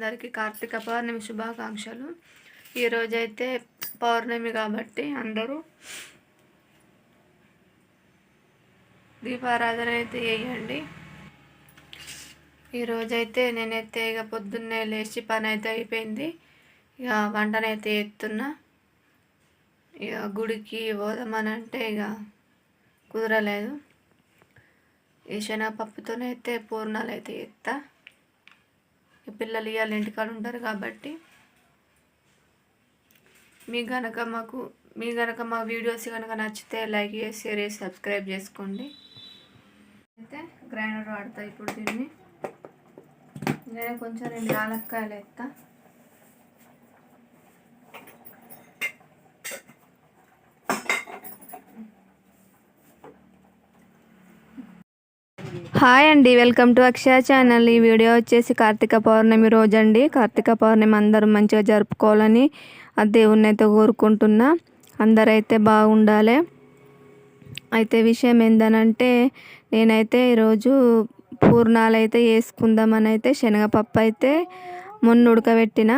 అందరికీ కార్తీక పౌర్ణమి శుభాకాంక్షలు. ఈరోజైతే పౌర్ణమి కాబట్టి అందరూ దీపారాధన అయితే వేయండి ఈరోజైతే నేనైతే ఇక పొద్దున్నే లేచి పని అయితే అయిపోయింది. ఇక వంటనైతే ఎత్తున్నా ఇక గుడికి పోదామని అంటే ఇక కుదరలేదు. ఈ శనగపప్పుతోనైతే పూర్ణాలు అయితే ఎత్తా పిల్లలు ఇవాళ ఇంటికాడ ఉంటారు కాబట్టి. మీ కనుక మాకు మీ కనుక మా వీడియోస్ కనుక నచ్చితే లైక్ చేసి షేర్ చేసి సబ్స్క్రైబ్ చేసుకోండి. అయితే గ్రైండర్ వాడతా ఇప్పుడు దీన్ని. నేను కొంచెం రెండు యాలక్కాయలు ఎత్తా. హాయ్ అండి వెల్కమ్ టు అక్షయ ఛానల్. ఈ వీడియో వచ్చేసి కార్తీక పౌర్ణమి రోజు అండి కార్తీక పౌర్ణమి అందరూ మంచిగా జరుపుకోవాలని ఆ దేవుణ్ణి అయితే కోరుకుంటున్నా. అందరైతే బాగుండాలి. అయితే విషయం ఏందనంటే నేనైతే ఈరోజు పూర్ణాలు అయితే వేసుకుందామని అయితే శనగపప్పు అయితే మొన్న ఉడకబెట్టిన.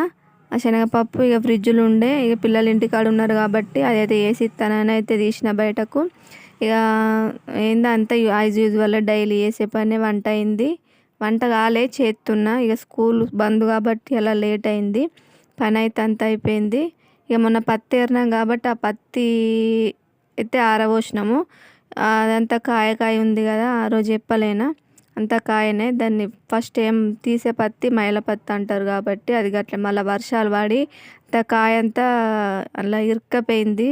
ఆ శనగపప్పు ఇక ఫ్రిడ్జ్లు ఉండే ఇక పిల్లలు ఇంటికాడ ఉన్నారు కాబట్టి అదైతే వేసి ఇస్తానని అయితే తీసిన బయటకు. ఇక ఏందంటే యాజ్ యూజువల్ డైలీ చేసే పని వంట అయింది. వంట కాలే చేస్తున్నా ఇక స్కూల్ బంద్ కాబట్టి అలా లేట్ అయింది. పని అయితే అంత అయిపోయింది. ఇక మొన్న పత్తి ఏరినాం కాబట్టి ఆ పత్తి అయితే ఆరబోసినాము. అదంతా కాయ కాయ ఉంది కదా ఆ రోజు చెప్పలేనా? అంత కాయనే. దాన్ని ఫస్ట్ ఏం తీసే పత్తి మైల పత్తి అంటారు కాబట్టి అది గట్ల మళ్ళీ వర్షాలు పడి అంత కాయ అంతా అలా ఇరుక్కపోయింది.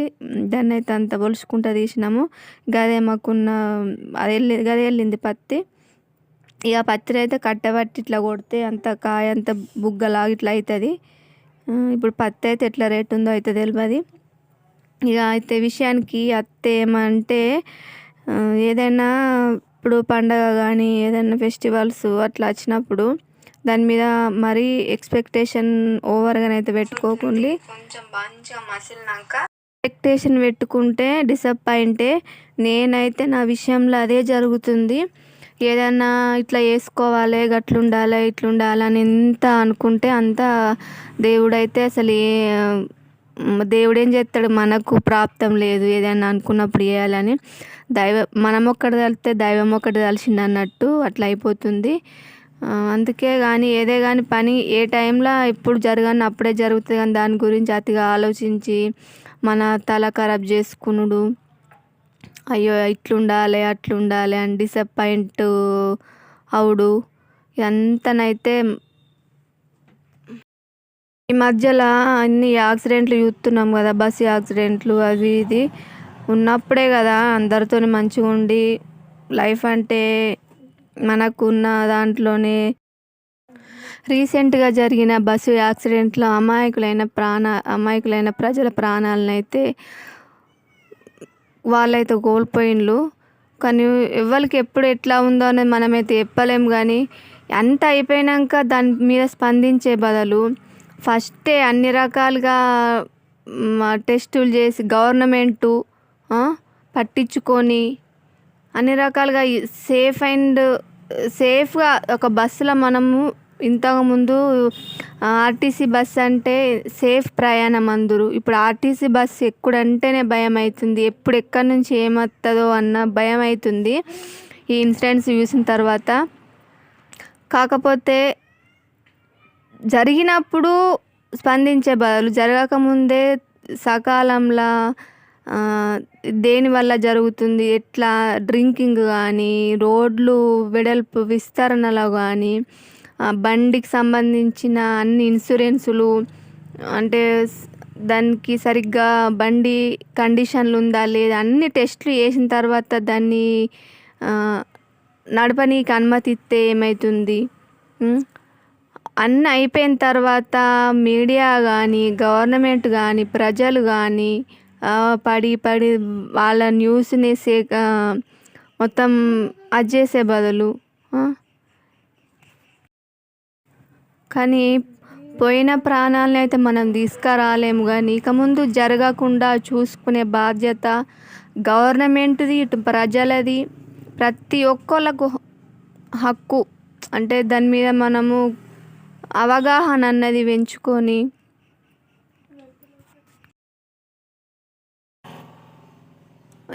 దాన్ని అయితే అంత పొలుచుకుంటూ తీసినాము. గదే మాకున్న అది వెళ్ళి గదే వెళ్ళింది పత్తి. ఇక పత్తిలో అయితే కట్టబట్టి ఇట్లా కొడితే అంత కాయ అంత బుగ్గలాగా ఇట్లా అవుతుంది ఇప్పుడు పత్తి అయితే ఎట్లా రేట్ ఉందో అయితే తెలియదు ఇక అయితే విషయానికి అత్తే ఏమంటే ఏదైనా ఇప్పుడు పండగ కానీ ఏదైనా ఫెస్టివల్స్ అట్లా వచ్చినప్పుడు దాని మీద మరీ ఎక్స్పెక్టేషన్ ఓవర్గా అయితే పెట్టుకోకుండా. కొంచెం మంచిగా మసిలినాక ఎక్స్పెక్టేషన్ పెట్టుకుంటే డిసప్పాయింటే నేనైతే నా విషయంలో అదే జరుగుతుంది. ఏదన్నా ఇట్లా వేసుకోవాలి గట్లుండాలి ఇట్లుండాలి అని ఎంత అనుకుంటే అంత దేవుడైతే అసలు ఏ దేవుడు ఏం చేస్తాడు మనకు ప్రాప్తం లేదు. ఏదైనా అనుకున్నప్పుడు చేయాలని దైవ మనం ఒక్కటి తలితే దైవం ఒకటి అన్నట్టు అట్లా అయిపోతుంది. అందుకే కానీ ఏదే కానీ పని ఏ టైంలో ఎప్పుడు జరగని అప్పుడే జరుగుతుంది కానీ దాని గురించి అతిగా ఆలోచించి మన తల ఖరాబ్ చేసుకునుడు. అయ్యో ఇట్లుండాలి అట్లుండాలి అని డిసప్పాయింట్ అవుడు. ఎంతనైతే ఈ మధ్యలో అన్ని యాక్సిడెంట్లు చూస్తున్నాం కదా బస్సు యాక్సిడెంట్లు అవి ఇది ఉన్నప్పుడే కదా అందరితో మంచిగా ఉండి లైఫ్ అంటే మనకున్న దాంట్లోనే. రీసెంట్గా జరిగిన బస్సు యాక్సిడెంట్లో అమాయకులైన ప్రాణ అమాయకులైన ప్రజల ప్రాణాలనైతే వాళ్ళైతే కోల్పోయిండ్రు కానీ ఎవరికి ఎప్పుడు ఎట్లా ఉందో అనేది మనమైతే చెప్పలేము కానీ అంత అయిపోయినాక దాని మీద స్పందించే బదులు ఫస్టే అన్ని రకాలుగా టెస్టులు చేసి గవర్నమెంటు పట్టించుకొని అన్ని రకాలుగా సేఫ్ అండ్ సేఫ్గా ఒక బస్సులో మనము ఇంతకుముందు ఆర్టీసీ బస్ అంటే సేఫ్ ప్రయాణం అందరు. ఇప్పుడు ఆర్టీసీ బస్సు ఎక్కడంటేనే భయం అవుతుంది ఎప్పుడు ఎక్కడి నుంచి ఏమవుతుందో అన్న భయం అవుతుంది ఈ ఇన్సిడెంట్స్ చూసిన తర్వాత. కాకపోతే జరిగినప్పుడు స్పందించే బదులు జరగకముందే సకాలంలో దేనివల్ల జరుగుతుంది? ఎట్లా డ్రింకింగ్ కానీ రోడ్లు వెడల్పు విస్తరణలో కానీ బండికి సంబంధించిన అన్ని ఇన్సూరెన్సులు అంటే దానికి సరిగ్గా బండి కండిషన్లు ఉందా లేదా అన్ని టెస్ట్లు చేసిన తర్వాత దాన్ని నడపనీకి అనుమతిస్తే ఏమవుతుంది అన్నీ అయిపోయిన తర్వాత మీడియా కానీ గవర్నమెంట్ కానీ ప్రజలు కానీ పడి పడి వాళ్ళ న్యూస్ని సే మొత్తం అది చేసే బదులు కానీ పోయిన ప్రాణాలని అయితే మనం తీసుకురాలేము కానీ ఇక ముందు జరగకుండా చూసుకునే బాధ్యత గవర్నమెంట్ది ఇటు ప్రజలది. ప్రతి ఒక్కళ్ళకు హక్కు. అంటే దాని మీద మనము అవగాహన అన్నది పెంచుకొని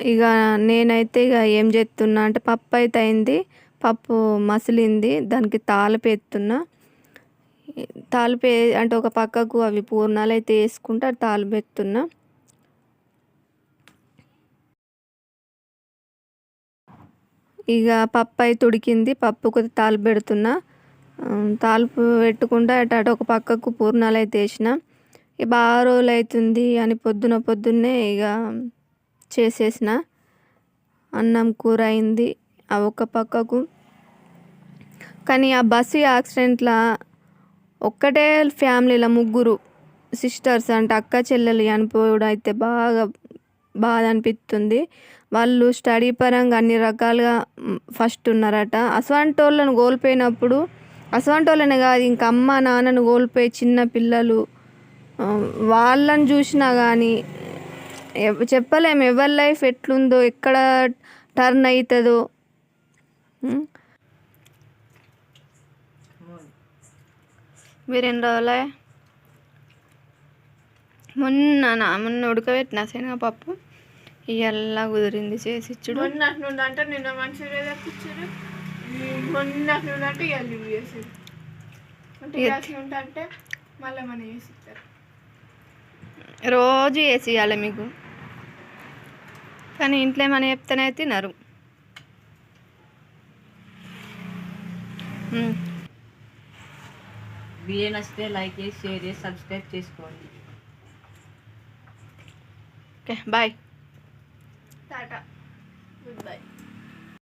ఇక నేనైతే ఇక ఏం చేస్తున్నా అంటే పప్పు అయితే అయింది పప్పు మసిలింది దానికి తాలిపు ఎత్తున్నా తాలిపు అంటే ఒక పక్కకు అవి పూర్ణాలు అయితే వేసుకుంటే అది ఎత్తున్నా ఇక పప్పు అయితే ఉడికింది పప్పుకు తాలిపు పెడుతున్నా తాలిపు పెట్టుకుంటా అటు అటు ఒక పక్కకు పూర్ణాలు అయితే వేసిన. ఇక బాగా రోజులు అవుతుంది అని పొద్దున పొద్దున్నే ఇక చేసేసిన అన్నం కూర అయింది. ఆ ఒక పక్కకు కానీ ఆ బస్సు యాక్సిడెంట్లో ఒక్కటే ఫ్యామిలీలో ముగ్గురు సిస్టర్స్ అంటే అక్క చెల్లెలు చనిపోవడం అయితే బాగా బాధ అనిపిస్తుంది. వాళ్ళు స్టడీ పరంగా అన్ని రకాలుగా ఫస్ట్ ఉన్నారట. అసవంటి వాళ్ళను కోల్పోయినప్పుడు అసవంటి వాళ్ళని కాదు ఇంకా అమ్మ నాన్నను కోల్పోయి చిన్న పిల్లలు వాళ్ళని చూసినా కానీ చెప్పలేము ఎవరి లైఫ్ ఎట్లుందో ఎక్కడ టర్న్ అవుతుందో? మీరు రోజులే? మొన్న నా మొన్న ఉడకబెట్టిన శనగపప్పు. ఇవల్ల కుదిరింది చేసి ఇచ్చుడు. మొన్నటి నుండి అంటే నిన్న మంచిగా తెప్పించారు నుండి అంటే ఇవాళ లీవ్ అంటే అంటే మళ్ళీ మన ఇస్తారు రోజు వేసి ఇవ్వాలి మీకు. కానీ ఇంట్లో ఏమైనా చెప్తేనే తినరు. వీడియో నచ్చితే లైక్ చేసి షేర్ చేసి సబ్స్క్రైబ్ చేసుకోండి. Okay bye. Tata. Good bye.